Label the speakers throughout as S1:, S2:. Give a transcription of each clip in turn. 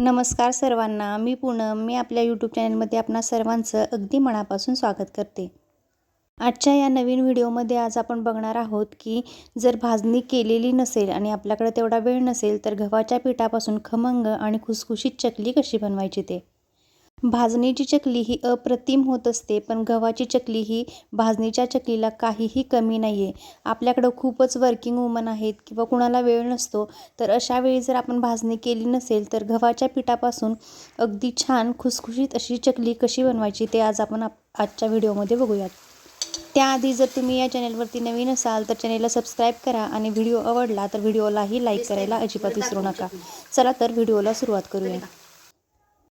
S1: नमस्कार सर्वांना. मी पूनम. मी आपल्या यूट्यूब चॅनलमध्ये आपणा सर्वांचं अगदी मनापासून स्वागत करते. आजच्या या नवीन व्हिडिओमध्ये आज आपण बघणार आहोत की जर भाजणी केलेली नसेल आणि आपल्याकडे तेवढा वेळ नसेल तर गव्हाच्या पिठापासून खमंग आणि खुसखुशीत चकली कशी बनवायची ते? भाजणीची चकली ही अप्रतिम होत असते पण गव्हाची चकली ही भाजणीच्या चकलीला काहीही कमी नाही आहे आपल्याकडं खूपच वर्किंग वुमन आहेत किंवा कुणाला वेळ नसतो तर अशा वेळी जर आपण भाजणी केली नसेल तर गव्हाच्या पिठापासून अगदी छान खुसखुशीत अशी चकली कशी बनवायची ते आज आपण आजच्या व्हिडिओमध्ये बघूयात. त्याआधी जर तुम्ही या चॅनलवरती नवीन असाल तर चॅनेलला सबस्क्राईब करा आणि व्हिडिओ आवडला तर व्हिडिओलाही लाईक करायला अजिबात विसरू नका. चला तर व्हिडिओला सुरुवात करूया.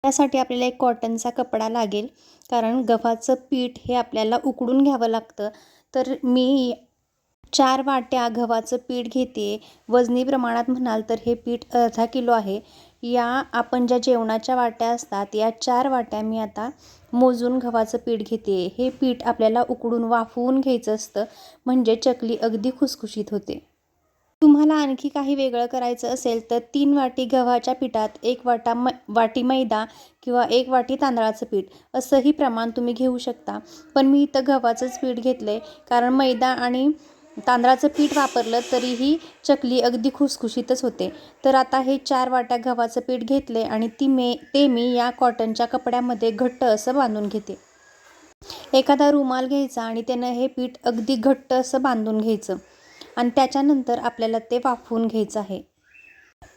S1: त्यासाठी आपल्याला एक कॉटनचा कपडा लागेल. कारण गव्हाचं पीठ हे आपल्याला उकडून घ्यावं लागतं. तर मी चार वाट्या गव्हाचं पीठ घेते. वजनी प्रमाणात म्हणाल तर हे पीठ अर्धा किलो आहे. या आपण ज्या जेवणाच्या वाट्या असतात या चार वाट्या मी आता मोजून गव्हाचं पीठ घेते. हे पीठ आपल्याला उकडून वाफवून घ्यायचं असतं. म्हणजे चकली अगदी खुसखुशीत होते. तुम्हाला आणखी काही वेगळं करायचं असेल तर तीन वाटी गव्हाच्या पिठात एक वाटा म वाटी मैदा किंवा एक वाटी तांदळाचं पीठ असंही प्रमाण तुम्ही घेऊ शकता. पण मी इथं गव्हाचंच पीठ घेतलं आहे कारण मैदा आणि तांदळाचं पीठ वापरलं तरीही चकली अगदी खुसखुशीतच होते. तर आता हे चार वाट्या गव्हाचं पीठ घेतले आणि ती मे ते मी या कॉटनच्या कपड्यामध्ये घट्ट असं बांधून घेते. एखादा रुमाल घ्यायचा आणि त्यानं हे पीठ अगदी घट्ट असं बांधून घ्यायचं. आणि त्याच्यानंतर आपल्याला ते वाफवून घ्यायचं आहे.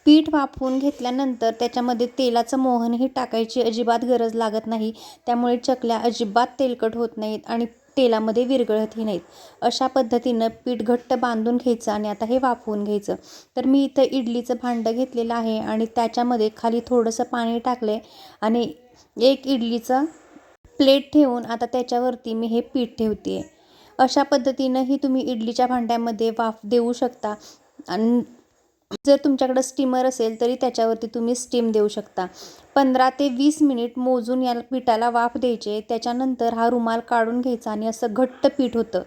S1: पीठ वाफवून घेतल्यानंतर त्याच्यामध्ये तेलाचं मोहनही टाकायची अजिबात गरज लागत नाही. त्यामुळे चकल्या अजिबात तेलकट होत नाहीत आणि तेलामध्ये विरघळतही नाहीत. अशा पद्धतीनं पीठ घट्ट बांधून घ्यायचं आणि आता हे वाफवून घ्यायचं. तर मी इथं इडलीचं भांडं घेतलेलं आहे आणि त्याच्यामध्ये खाली थोडंसं पाणी टाकले आणि एक इडलीचं प्लेट ठेवून आता त्याच्यावरती मी हे पीठ ठेवते आहे अशा पद्धतीनंही तुम्ही इडलीच्या भांड्यामध्ये वाफ देऊ शकता. आणि जर तुमच्याकडं स्टीमर असेल तरी त्याच्यावरती तुम्ही स्टीम देऊ शकता. पंधरा ते वीस मिनिट मोजून या पिठाला वाफ द्यायचे. त्याच्यानंतर हा रुमाल काढून घ्यायचा आणि असं घट्ट पीठ होतं.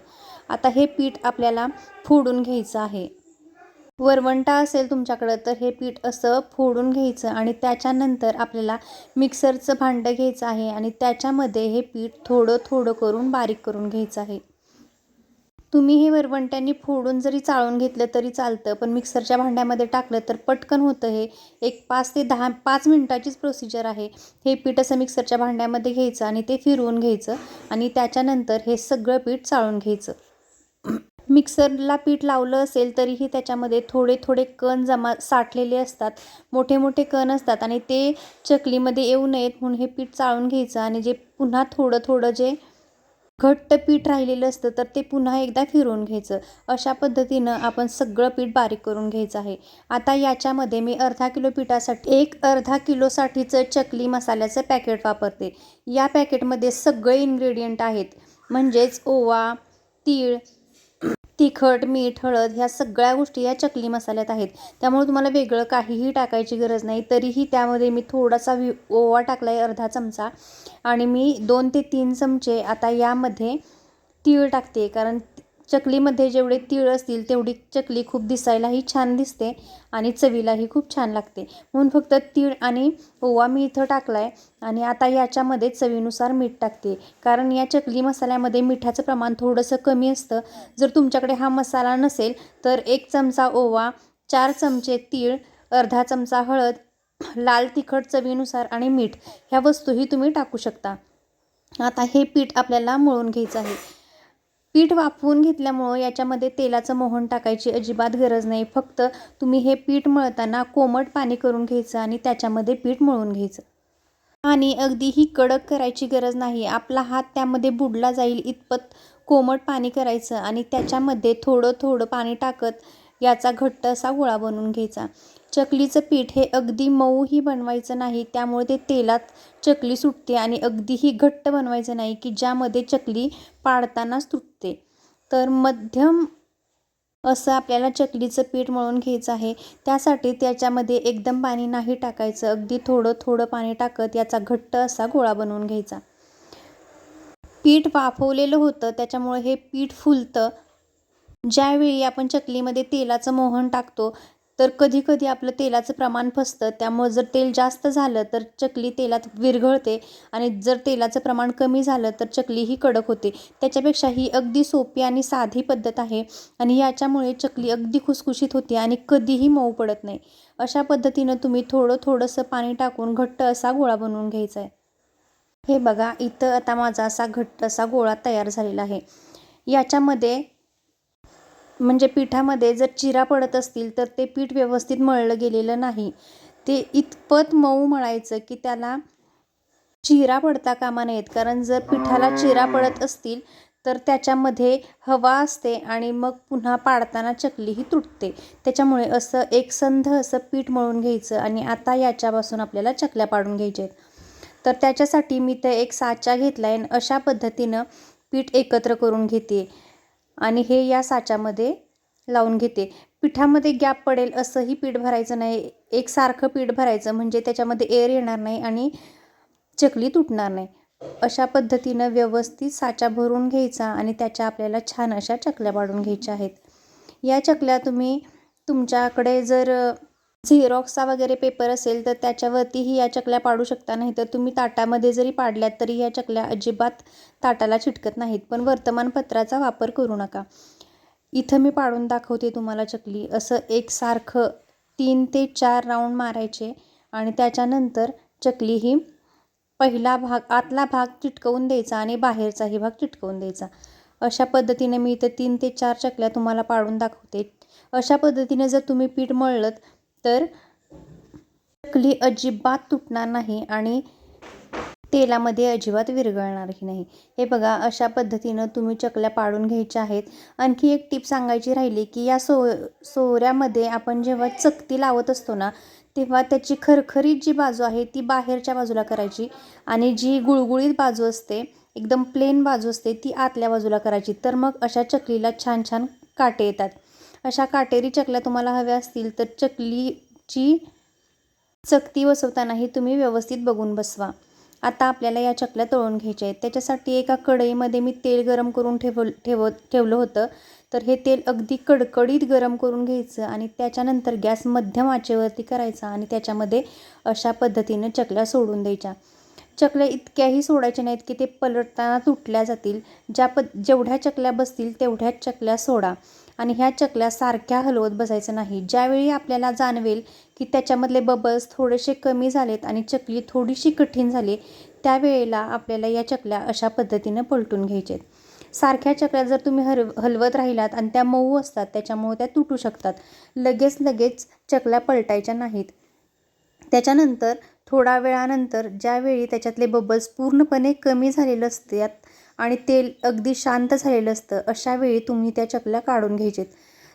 S1: आता हे पीठ आपल्याला फोडून घ्यायचं आहे. वरवंटा असेल तुमच्याकडं तर हे पीठ असं फोडून घ्यायचं आणि त्याच्यानंतर आपल्याला मिक्सरचं भांडं घ्यायचं आहे आणि त्याच्यामध्ये हे पीठ थोडं थोडं करून बारीक करून घ्यायचं आहे. तुम्ही हे वरवंट्यांनी फोडून जरी चाळून घेतलं तरी चालतं पण मिक्सरच्या भांड्यामध्ये टाकलं तर पटकन होतं हे. एक पाच ते दहा पाच मिनटाचीच प्रोसिजर आहे. हे पीठ असं मिक्सरच्या भांड्यामध्ये घ्यायचं आणि ते फिरवून घ्यायचं आणि त्याच्यानंतर हे सगळं पीठ चाळून घ्यायचं. मिक्सरला पीठ लावलं असेल तरीही त्याच्यामध्ये थोडे थोडे कण जमा साठलेले असतात. मोठे मोठे कण असतात आणि ते चकलीमध्ये येऊ नयेत म्हणून हे पीठ चाळून घ्यायचं आणि जे पुन्हा थोडं थोडं जे घट्ट पीठ राहिलेलं असतं तर ते पुन्हा एकदा फिरवून घ्यायचं. अशा पद्धतीनं आपण सगळं पीठ बारीक करून घ्यायचं आहे. आता याच्यामध्ये मी अर्धा किलो पिठासाठी एक अर्धा किलोसाठीचं चकली मसाल्याचं पॅकेट वापरते. या पॅकेटमध्ये सगळे इन्ग्रेडियंट आहेत. म्हणजेच ओवा तीळ तिखट मीठ हळद ह्या सगळ्या गोष्टी या चकली मसाल्यात आहेत. त्यामुळे तुम्हाला वेगळं काहीही टाकायची गरज नाही. तरीही त्यामध्ये मी थोडासा वि ओवा टाकला आहे अर्धा चमचा. आणि मी दोन ते तीन चमचे आता यामध्ये तीळ टाकते. कारण चकलीमध्ये जेवढे तीळ असतील तेवढी चकली खूप दिसायलाही छान दिसते आणि चवीलाही खूप छान लागते. म्हणून फक्त तीळ आणि ओवा मी इथं टाकला आहे आणि आता याच्यामध्ये चवीनुसार मीठ टाकते. कारण या चकली मसाल्यामध्ये मिठाचं प्रमाण थोडंसं कमी असतं. जर तुमच्याकडे हा मसाला नसेल तर एक चमचा ओवा चार चमचे तीळ अर्धा चमचा हळद लाल तिखट चवीनुसार आणि मीठ ह्या वस्तूही तुम्ही टाकू शकता. आता हे पीठ आपल्याला मळून घ्यायचं आहे. पीठ वाफवून घेतल्यामुळं याच्यामध्ये तेलाचं मोहन टाकायची अजिबात गरज नाही. फक्त तुम्ही हे पीठ मळताना कोमट पाणी करून घ्यायचं आणि त्याच्यामध्ये पीठ मळून घ्यायचं. आणि अगदीही कडक करायची गरज नाही. आपला हात त्यामध्ये बुडला जाईल इतपत कोमट पाणी करायचं आणि त्याच्यामध्ये थोडं थोडं पाणी टाकत याचा घट्ट असा गोळा बनवून घ्यायचा. चकलीचं पीठ हे अगदी मऊही बनवायचं नाही त्यामुळे ते तेलात चकली सुटते आणि अगदीही घट्ट बनवायचं नाही की ज्यामध्ये चकली पाडतानाच तुटते. तर मध्यम असं आपल्याला चकलीचं पीठ मळून घ्यायचं आहे. त्यासाठी त्याच्यामध्ये एकदम पाणी नाही टाकायचं अगदी थोडं थोडं पाणी टाकत याचा घट्ट असा गोळा बनवून घ्यायचा. पीठ वाफवलेलं होतं त्याच्यामुळे हे पीठ फुलतं. ज्यावेळी आपण चकलीमध्ये तेलाचं मोहन टाकतो तर कधीकधी आपलं तेलाचं प्रमाण फसतं. त्यामुळं जर तेल जास्त झालं तर चकली तेलात विरघळते आणि जर तेलाचं प्रमाण कमी झालं तर चकली ही कडक होते. त्याच्यापेक्षा ही अगदी सोपी आणि साधी पद्धत आहे आणि याच्यामुळे चकली अगदी खुसखुशीत होते आणि कधीही मऊ पडत नाही. अशा पद्धतीनं तुम्ही थोडं थोडंसं पाणी टाकून घट्ट असा गोळा बनवून घ्यायचा आहे हे बघा इथं आता माझा असा घट्ट असा गोळा तयार झालेला आहे. याच्यामध्ये म्हणजे पिठामध्ये जर चिरा पडत असतील तर ते पीठ व्यवस्थित मळलं गेलेलं नाही. ते इतपत मऊ मळायचं की त्याला चिरा पडता कामा नयेत. कारण जर पिठाला चिरा पडत असतील तर त्याच्यामध्ये हवा असते आणि मग पुन्हा पाडताना चकलीही तुटते. त्याच्यामुळे असं एकसंध असं पीठ मळून घ्यायचं आणि आता याच्यापासून आपल्याला चकल्या पाडून घ्यायच्या आहेत. तर त्याच्यासाठी मी ते एक साचा घेतला आहे अशा पद्धतीनं पीठ एकत्र करून घेते आणि हे या साच्यामध्ये लावून घेते. पिठामध्ये गॅप पडेल असंही पीठ भरायचं नाही. एकसारखं पीठ भरायचं म्हणजे त्याच्यामध्ये एअर येणार नाही आणि चकली तुटणार नाही. अशा पद्धतीनं व्यवस्थित साचा भरून घ्यायचा आणि त्याच्या आपल्याला छान अशा चकल्या पाडून घ्यायच्या आहेत. या चकल्या तुम्ही तुमच्याकडे जर झेरॉक्सचा वगैरे पेपर असेल तर त्याच्यावरतीही या चकल्या पाडू शकता नाही. तर तुम्ही ताटामध्ये जरी पाडल्यात तरी या चकल्या अजिबात ताटाला चिटकत नाहीत. पण वर्तमानपत्राचा वापर करू नका. इथं मी पाडून दाखवते तुम्हाला चकली. असं एकसारखं तीन ते चार राऊंड मारायचे आणि त्याच्यानंतर चकली ही पहिला भाग आतला भाग चिटकवून द्यायचा आणि बाहेरचाही भाग चिटकवून द्यायचा. अशा पद्धतीने मी इथं तीन ते चार चकल्या तुम्हाला पाडून दाखवते. अशा पद्धतीने जर तुम्ही पीठ मळलं तर चकली अजिबात तुटणार नाही आणि तेलामध्ये अजिबात विरघळणारही नाही. हे बघा अशा पद्धतीनं तुम्ही चकल्या पाडून घ्यायच्या आहेत. आणखी एक टीप सांगायची राहिली की या सो सोऱ्यामध्ये आपण जेव्हा चकती लावत असतो ना तेव्हा त्याची खरखरीत जी बाजू आहे ती बाहेरच्या बाजूला करायची आणि जी गुळगुळीत बाजू असते एकदम प्लेन बाजू असते ती आतल्या बाजूला करायची. तर मग अशा चकलीला छान छान काटे येतात. अशा काटेरी चकल्या तुम्हाला हव्या असतील तर चकलीची चकती बसवतानाही तुम्ही व्यवस्थित बघून बसवा. आता आपल्याला या चकल्या तळून घ्यायच्या आहेत. त्याच्यासाठी एका कढईमध्ये मी तेल गरम करून ठेव ठेव ठेवलं होतं. तर हे तेल अगदी कडकडीत गरम करून घ्यायचं आणि त्याच्यानंतर गॅस मध्यम आचेवरती करायचा आणि त्याच्यामध्ये अशा पद्धतीनं चकल्या सोडून द्यायच्या. चकल्या इतक्याही सोडायच्या नाहीत की ते पलटताना तुटल्या जातील. ज्या प जेवढ्या चकल्या बसतील तेवढ्याच चकल्या सोडा. आणि ह्या चकल्या सारख्या हलवत बसायचं नाही. ज्यावेळी आपल्याला जाणवेल की त्याच्यामधले बबल्स थोडेसे कमी झालेत आणि चकली थोडीशी कठीण झाली त्यावेळेला आपल्याला या चकल्या अशा पद्धतीनं पलटून घ्यायचे सारख्या चकल्या जर तुम्ही हर हलवत राहिलात आणि त्या मऊ असतात त्याच्यामुळे त्या तुटू शकतात. लगेच लगेच चकल्या पलटायच्या नाहीत. त्याच्यानंतर थोडा वेळानंतर ज्यावेळी त्याच्यातले बबल्स पूर्णपणे कमी झालेलं असतात आणि तेल अगदी शांत झालेलं असतं अशा वेळी तुम्ही त्या चकल्या काढून घ्यायचेत.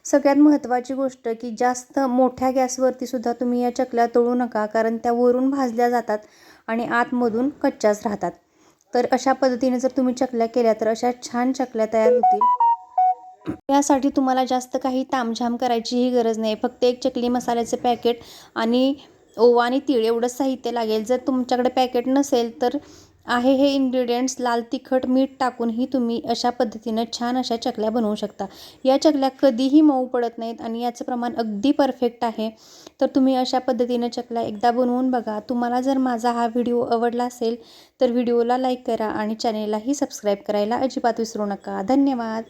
S1: सगळ्यात महत्त्वाची गोष्ट की जास्त मोठ्या गॅसवरती सुद्धा तुम्ही या चकल्या तळू नका कारण त्या वरून भाजल्या जातात आणि आतमधून कच्च्याच राहतात. तर अशा पद्धतीने जर तुम्ही चकल्या केल्या तर अशा छान चकल्या तयार होतील. यासाठी तुम्हाला जास्त काही तामझाम करायचीही गरज नाही. फक्त एक चकली मसाल्याचं पॅकेट आणि ओवा आणि तीळ एवढंच साहित्य लागेल. जर तुमच्याकडे पॅकेट नसेल तर आहे हे इन्ग्रेडियंट्स लाल तिखट मीठ टाकूनही तुम्ही अशा पद्धतीनं छान अशा चकल्या बनवू शकता. या चकल्या कधीही मऊ पडत नाहीत आणि याचं प्रमाण अगदी परफेक्ट आहे. तर तुम्ही अशा पद्धतीनं चकल्या एकदा बनवून बघा. तुम्हाला जर माझा हा व्हिडिओ आवडला असेल तर व्हिडिओला लाईक करा आणि चॅनेललाही सबस्क्राईब करायला अजिबात विसरू नका. धन्यवाद!